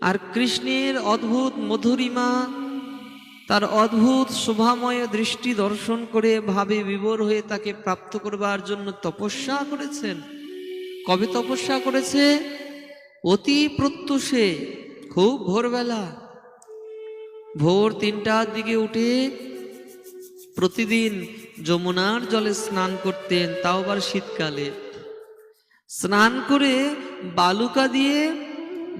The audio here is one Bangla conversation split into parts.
আর কৃষ্ণের অদ্ভুত মধুরিমা, তার অদ্ভুত শোভাময় দৃষ্টি দর্শন করে ভাবে বিভোর হয়ে তাকে প্রাপ্ত করবার জন্য তপস্যা করেছেন। কবে তপস্যা করেছে? অতি প্রত্যুষে, খুব ভোরবেলা। ভোর তিনটার দিকে উঠে প্রতিদিন যমুনার জলে স্নান করতেন, তাও আবার শীতকালে। স্নান করে বালুকা দিয়ে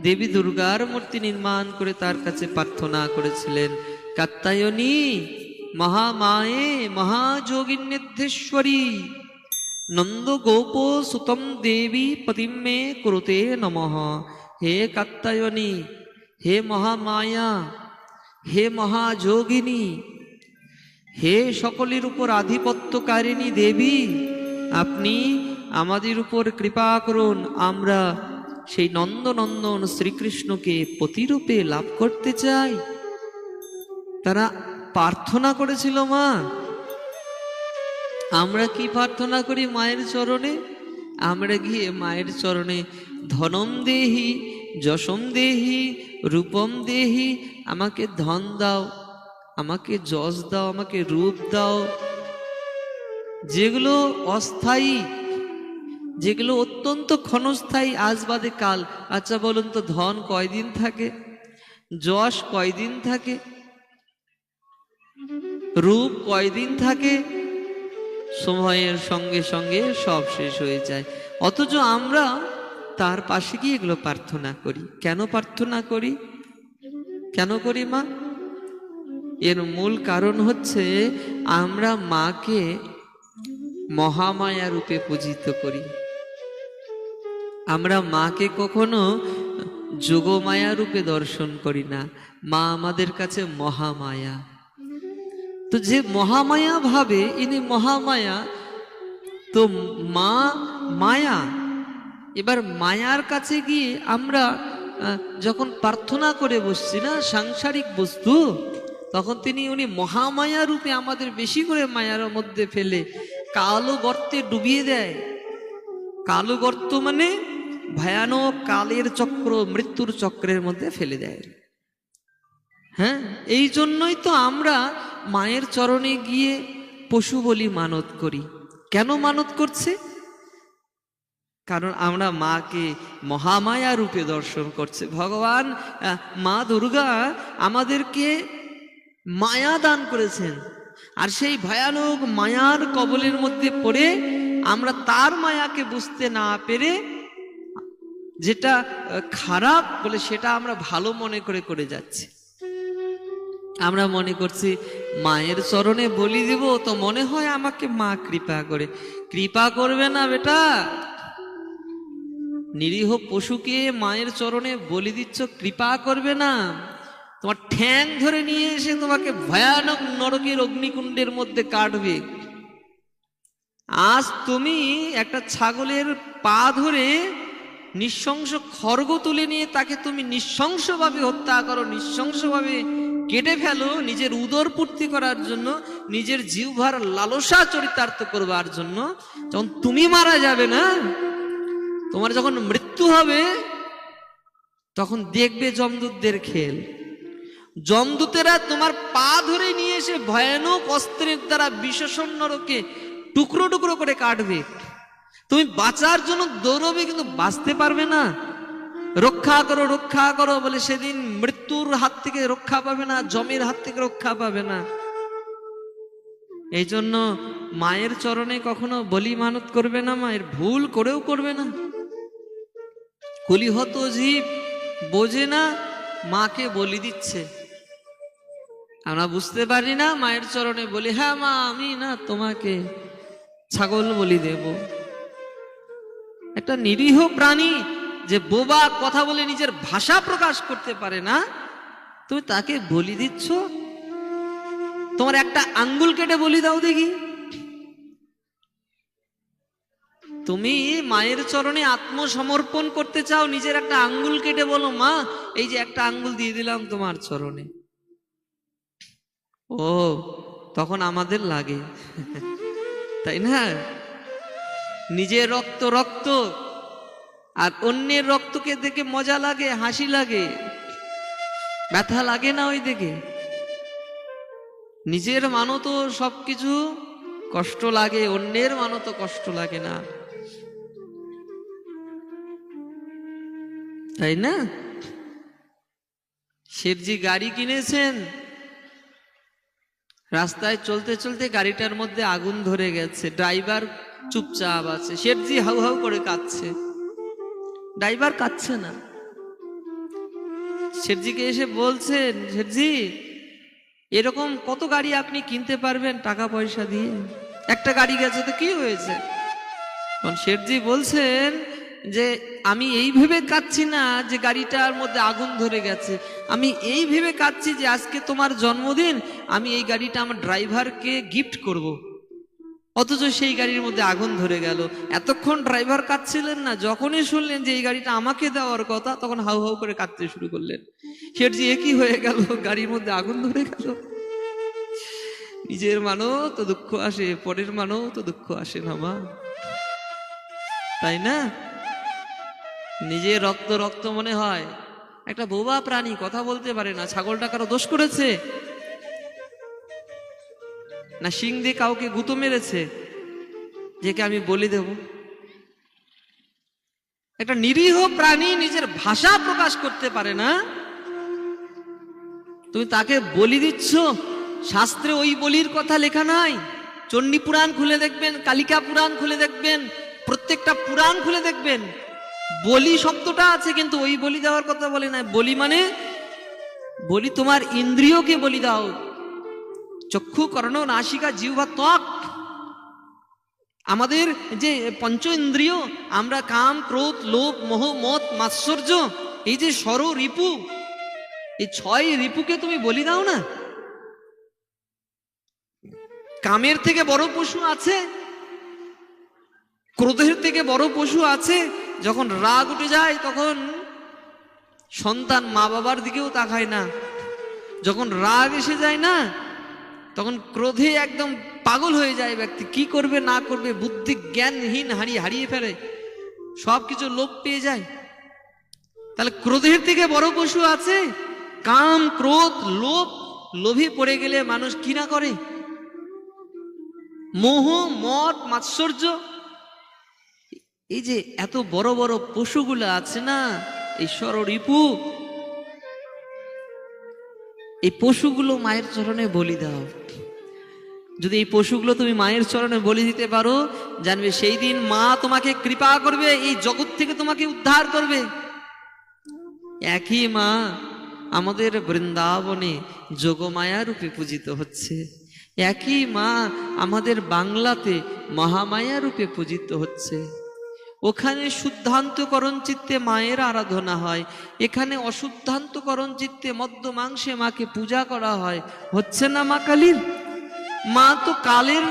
দেবী দুর্গার মূর্তি নির্মাণ করে তার কাছে প্রার্থনা করেছিলেন, কাত্তায়নী মহামায়ে মহাযোগিন্যেশ্বরী নন্দ গোপ সুতম দেবী পতিম মে কুরুতে নমঃ। হে কাত্তায়নী, হে মহামায়া, হে মহাযোগিনী, হে সকলের উপর আধিপত্যকারিণী দেবী, আপনি আমাদের উপর কৃপা করুন, আমরা সেই নন্দনন্দন শ্রীকৃষ্ণকে প্রতিরূপে লাভ করতে চাই। তারা প্রার্থনা করেছিল, মা। আমরা কি প্রার্থনা করি মায়ের চরণে? আমরা গিয়ে মায়ের চরণে ধনম দেহি, যশম দেহি, রূপম দেহি, আমাকে ধন দাও, আমাকে যশ দাও, আমাকে রূপ দাও। যেগুলো অস্থায়ী যেগুলো অত্যন্ত ক্ষণস্থায়ী আজ বাদে কাল। আচ্ছা বলুন তো, ধন কয়দিন থাকে? যশ কয়দিন থাকে? রূপ কয়দিন থাকে? সময়ের সঙ্গে সঙ্গে সব শেষ হয়ে যায়। অথচ আমরা তার পাশে গিয়ে এগুলো প্রার্থনা করি। কেন প্রার্থনা করি? কেন করি মা? এর মূল কারণ হচ্ছে আমরা মাকে মহামায়া রূপে পূজিত করি। আমরা মাকে কখনো যোগমায়া রূপে দর্শন করি না। মা আমাদের কাছে মহামায়া। তো যে মহামায়া ভাবে, ইনি মহামায়া, তো মা মায়া। এবার মায়ার কাছে গিয়ে আমরা যখন প্রার্থনা করে বসছি না, সাংসারিক বস্তু, তখন তিনি উনি মহামায়া রূপে আমাদের বেশি করে মায়ার মধ্যে ফেলে, কালো গর্তে ডুবিয়ে দেয়। কালো গর্ত মানে ভয়ানক কালের চক্র, মৃত্যুর চক্রের মধ্যে ফেলে দেয়। হ্যাঁ? এই জন্যই তো আমরা মায়ের চরণে গিয়ে পশু বলি মানত করি। কেন মানত করছে? কারণ আমরা মাকে মহামায়া রূপে দর্শন করছে। ভগবান মা দুর্গা আমাদেরকে মায়া দান করেছেন। আর সেই ভয়ানক মায়ার কবলের মধ্যে পড়ে আমরা তার মায়াকে বুঝতে না পেরে যেটা খারাপ বলে সেটা আমরা ভালো মনে করে করে যাচ্ছি। আমরা মনে করছি, মায়ের চরণে বলি দেব তো মনে হয় আমাকে মা কৃপা করে। কৃপা করবে না বেটা। নিরীহ পশুকে মায়ের চরণে বলি দিচ্ছ, কৃপা করবে না। তোমার ঠ্যাং ধরে নিয়ে এসে তোমাকে ভয়ানক নরকের অগ্নিকুণ্ডের মধ্যে কাটবে। আজ তুমি একটা ছাগলের পা ধরে নিঃশংস খড়গ তুলে নিয়ে তাকে তুমি নৃশংসভাবে হত্যা করো, নৃশংসভাবে কেটে ফেলো, নিজের উদর পূর্তি করার জন্য, নিজের জিহ্বার লালসা চরিতার্থ করবার জন্য। যখন তুমি মারা যাবে না, তোমার যখন মৃত্যু হবে, তখন দেখবে যমদূতদের খেল। যমদূতেরা তোমার পা ধরে নিয়ে এসে ভয়ানক অস্ত্রের দ্বারা বিশেষণ নরকে টুকরো টুকরো করে কাটবে। তুমি বাঁচার জন্য দৌড়বে কিন্তু বাঁচতে পারবে না। রক্ষা করো রক্ষা করো বলে সেদিন মৃত্যুর হাত থেকে রক্ষা পাবে না, জমের হাত থেকে রক্ষা পাবে না। এই জন্য মায়ের চরণে কখনো বলি মানত করবে না, মায়ের ভুল করেও করবে না। কলিহত জীব বোঝে না, মাকে বলি দিচ্ছে। আমরা বুঝতে পারি না, মায়ের চরণে বলি হ্যাঁ মা, আমি না তোমাকে ছাগল বলি দেব। একটা নিরীহ প্রাণী যে বোবা কথা বলে নিজের ভাষা প্রকাশ করতে পারে না, তুমি তাকে বলি দিচ্ছ? তোমার একটা আঙ্গুল কেটে বলি দাও দেখি। তুমি মায়ের চরণে আত্মসমর্পণ করতে চাও, নিজের একটা আঙ্গুল কেটে বলো, মা, এই যে একটা আঙ্গুল দিয়ে দিলাম তোমার চরণে। ও, তখন আমাদের লাগে। তাই না? নিজের রক্ত রক্ত, আর অন্যের রক্তকে দেখে মজা লাগে, হাসি লাগে, ব্যথা লাগে না ওই দিকে নিজের মানও তো সব কিছু কষ্ট লাগে, অন্যের মানও তো কষ্ট লাগে না। তাই না? শেঠজি গাড়ি কিনেছেন, রাস্তায় চলতে চলতে গাড়িটার মধ্যে আগুন ধরে গেছে। ড্রাইভার চুপচাপ আছে। শেঠজি হাউ হাউ করে কাঁদছে। ড্রাইভার কাঁদছে না। শেঠজিকে এসে বলছেন, শেঠজি, এরকম কত গাড়ি আপনি কিনতে পারবেন টাকা পয়সা দিয়ে? একটা গাড়ি গেছে তো কি হয়েছে? শেঠজি বলছেন যে, আমি এই ভেবে কাঁদছি না যে গাড়িটার মধ্যে আগুন ধরে গেছে। আমি এই ভেবে কাঁদছি যে আজকে তোমার জন্মদিন, আমি এই গাড়িটা আমার ড্রাইভারকে গিফট করব। অথচ সেই গাড়ির মধ্যে আগুন ধরে গেল। এতক্ষণ ড্রাইভার কাঁদছিলেন না? যখনই শুনলেন যে এই গাড়িটা আমাকে দেওয়ার কথা, তখন হাউ হাউ করে কাঁদতে শুরু করলেন। শেঠজি একই হয়ে গেল? গাড়ির মধ্যে আগুন ধরে গেল। নিজের মানও তো দুঃখ আসে, পরের মানও তো দুঃখ আসে না মা। তাই না? নিজের রক্ত রক্ত মনে হয়। একটা বোবা প্রাণী কথা বলতে পারে না, ছাগলটা কারও দোষ করেছে? না শিং দিয়ে কাউকে গুঁতো মেরেছে যে কে আমি বলি দেব। একটা নিরীহ প্রাণী নিজের ভাষা প্রকাশ করতে পারে না। তুমি তাকে বলি দিচ্ছ, শাস্ত্রে ওই বলির কথা লেখা নাই। চণ্ডী পুরাণ খুলে দেখবেন, কালিকা পুরাণ খুলে দেখবেন, প্রত্যেকটা পুরাণ খুলে দেখবেন। বলি শব্দটা আছে, কিন্তু ওই বলি দেওয়ার কথা বলে না বলি মানে বলি তোমার ইন্দ্রিয়কে বলি দাও। চক্ষু কর্ণ নাসিকা জিউ বা ত্বক। আমাদের যে পঞ্চ ইন্দ্রিয়, আমরা কাম, ক্রোধ, লোভ, মোহ, মত, মাৎসর্য, এই যে সর রিপু, এই ছয় রিপুকে তুমি বলি দাও না? কামের থেকে বড় পশু আছে, ক্রোধের থেকে বড় পশু আছে, যখন রাগ উঠে যায় তখন সন্তান মা বাবার দিকেও তাকায় না। যখন রাগ এসে যায় না তখন ক্রোধে একদম পাগল হয়ে যায় ব্যক্তি। কি করবে, না করবে, বুদ্ধি জ্ঞানহীন হারিয়ে হারিয়ে ফেলে। সব কিছু লোভ পেয়ে যায়। তাহলে ক্রোধের থেকে বড় পশু আছে? কাম, ক্রোধ, লোভ, লোভে পড়ে গেলে মানুষ কি না করে? মোহ, মদ, মাৎসর্য। এই যে এত বড় বড় পশুগুলো আছে না, এই রিপু। এই পশুগুলো মায়ের চরণে বলি দাও। যদি এই পশুগুলো তুমি মায়ের চরণে বলি দিতে পারো, জানবে সেই দিন মা তোমাকে কৃপা করবে, এই জগৎ থেকে তোমাকে উদ্ধার করবে। একই মা আমাদের বৃন্দাবনে যোগমায়া রূপে পূজিত হচ্ছে। একই মা আমাদের বাংলাতে মহামায়া রূপে পূজিত হচ্ছে। ওখানে শুদ্ধান্তকরণ চিত্তে মায়ের আরাধনা হয়, এখানে অশুদ্ধান্তকরণ চিত্তে মদ্য মাংসে মাকে পূজা করা হয়। হচ্ছে না মা কালীর? মা তো কালের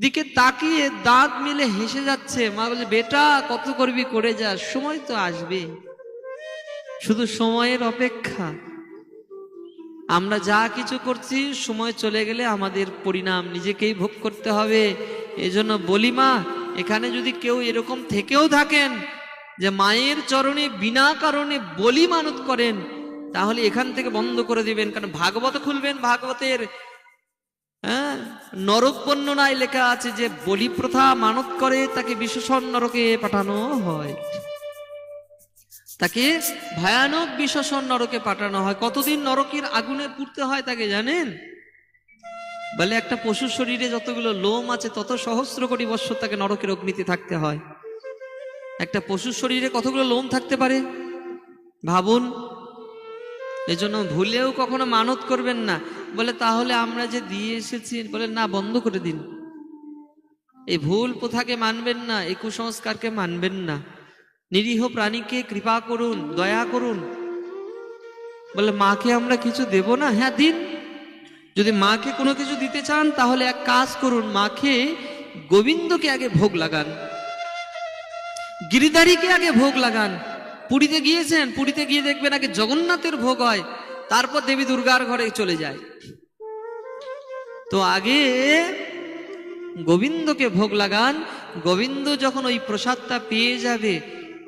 দিকে তাকিয়ে দাঁত মিলে হেসে যাচ্ছে। মা বলে, বেটা, কত করবি? করে যা, সময় তো আসবে। শুধু সময়ের অপেক্ষা। আমরা যা কিছু করছি, সময় চলে গেলে আমাদের পরিণাম নিজেকেই ভোগ করতে হবে। এজন্য বলি মা, এখানে যদি কেউ এরকম থেকেও থাকেন যে মায়ের চরণে বিনা কারণে বলি মানত করেন, তাহলে এখান থেকে বন্ধ করে দিবেন। কারণ ভাগবত খুলবেন ভাগবতের হ্যাঁ? নরক বর্ণনায় লেখা আছে যে বলি প্রথা মানত করে তাকে বিশেষণ নরকে পাঠানো হয়। তাকে ভয়ানক বিশেষণ নরকে পাঠানো হয়। কতদিন নরকের আগুনে পুড়তে হয় তাকে জানেন? বলে একটা পশুর শরীরে যতগুলো লোম আছে, তত সহস্র কোটি বৎসর তাকে নরকের অগ্নিতে থাকতে হয়। একটা পশুর শরীরে কতগুলো লোম থাকতে পারে? ভাবুন এজন্য ভুলেও কখনো মানত করবেন না। বলে, তাহলে আমরা যে দিয়ে এসেছি, বলে, না, বন্ধ করে দিন। এই ভুল প্রথাকে মানবেন না, এই কুসংস্কারকে মানবেন না। নিরীহ প্রাণীকে কৃপা করুন, দয়া করুন। বলে, মাকে আমরা কিছু দেব না? হ্যাঁ দিন। যদি মাকে কোনো কিছু দিতে চান, তাহলে এক কাজ করুন, মাকে গোবিন্দকে আগে ভোগ লাগান। গিরিধারীকে আগে ভোগ লাগান। পুরীতে গিয়েছেন? পুরীতে গিয়ে দেখবেন আগে জগন্নাথের ভোগ হয়। তারপর দেবী দুর্গার ঘরে চলে যায়। তো আগে গোবিন্দকে ভোগ লাগান। গোবিন্দ যখন ওই প্রসাদটা পেয়ে যাবে,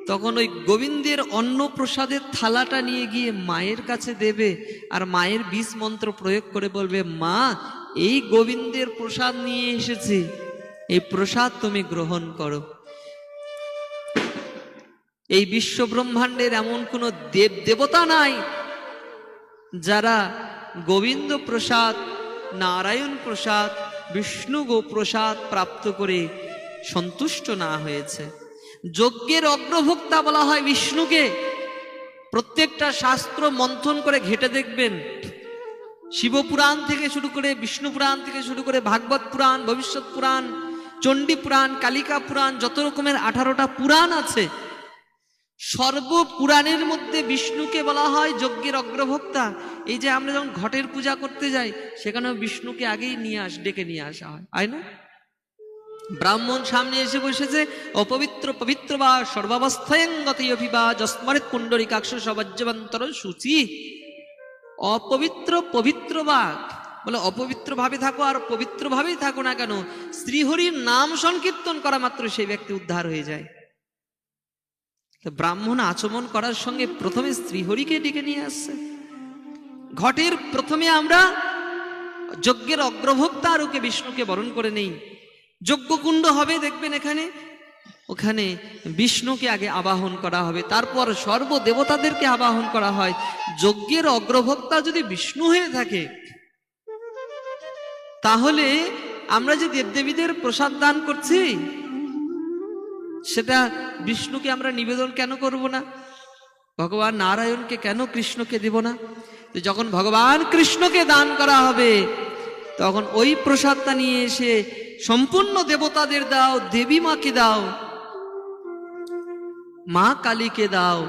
তখন ওই গোবিন্দের অন্ন প্রসাদের থালাটা নিয়ে গিয়ে মায়ের কাছে দেবে আর মায়ের বিষ মন্ত্র প্রয়োগ করে বলবে, মা, এই গোবিন্দের প্রসাদ নিয়ে এসেছি। এই প্রসাদ তুমি গ্রহণ করো। এই বিশ্ব ব্রহ্মাণ্ডের এমন কোনো দেব দেবতা নাই যারা গোবিন্দ প্রসাদ, নারায়ণ প্রসাদ, বিষ্ণু প্রসাদ প্রাপ্ত করে সন্তুষ্ট না হয়েছে। যজ্ঞের অগ্রভোক্তা বলা হয় বিষ্ণুকে। প্রত্যেকটা শাস্ত্র মন্থন করে ঘেটে দেখবেন। শিবপুরাণ থেকে শুরু করে বিষ্ণু পুরাণ থেকে শুরু করে ভাগবত পুরাণ, ভবিষ্যৎ পুরাণ, চণ্ডী পুরাণ, কালিকা পুরাণ, যত রকমের আঠারোটা পুরাণ আছে সর্ব পুরাণের মধ্যে বিষ্ণুকে বলা হয় যজ্ঞের অগ্রভোক্তা। এই যে আমরা যখন ঘটের পূজা করতে যাই, সেখানেও বিষ্ণুকে আগেই নিয়ে আস, ডেকে নিয়ে আসা হয়। তাই না? ব্রাহ্মণ সামনে এসে বসেছে, অপবিত্র, পবিত্র বা সর্বাবস্থায়ঙ্গতি বা যস্মরিত সূচি। অপবিত্র, পবিত্র বাক বলে অপবিত্র ভাবে থাকো আর পবিত্র ভাবেই থাকো না কেন, শ্রীহরির নাম সংকীর্তন করা মাত্র সেই ব্যক্তি উদ্ধার হয়ে যায়। ব্রাহ্মণ আচমন করার সঙ্গে প্রথমে শ্রীহরিকে ডেকে নিয়ে আসছে। ঘটের প্রথমে আমরা যজ্ঞের অগ্রভোক্তা আর ওকে বিষ্ণুকে বরণ করে নেই। যজ্ঞকুণ্ড হবে দেখবেন এখানে। ওখানে বিষ্ণুকে আগে আবাহন করা হবে, তারপর সর্ব দেবতাদেরকে আবাহন করা হয়। যজ্ঞের অগ্রভোক্তা যদি বিষ্ণু হয়ে থাকে, তাহলে আমরা যে দেবদেবীদের প্রসাদ দান করছি সেটা বিষ্ণুকে আমরা নিবেদন কেন করব না? ভগবান নারায়ণকে কেন কৃষ্ণকে দেব না? তো যখন ভগবান কৃষ্ণকে দান করা হবে, তখন ওই প্রসাদটা নিয়ে এসে সম্পূর্ণ দেবতাদের দাও, দেবী মাকে দাও, মা কালীকে দাও,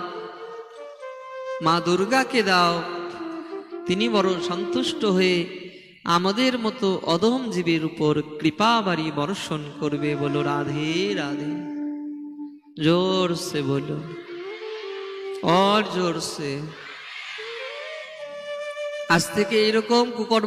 মা দুর্গাকে দাও। তিনি বড় সন্তুষ্ট হয়ে আমাদের মতো অদম জীবের উপর কৃপা বাড়ি বর্ষণ করবে বলো রাধে রাধে। जोर से बोलो और जोर से আজ থেকে এরকম কুকর্ম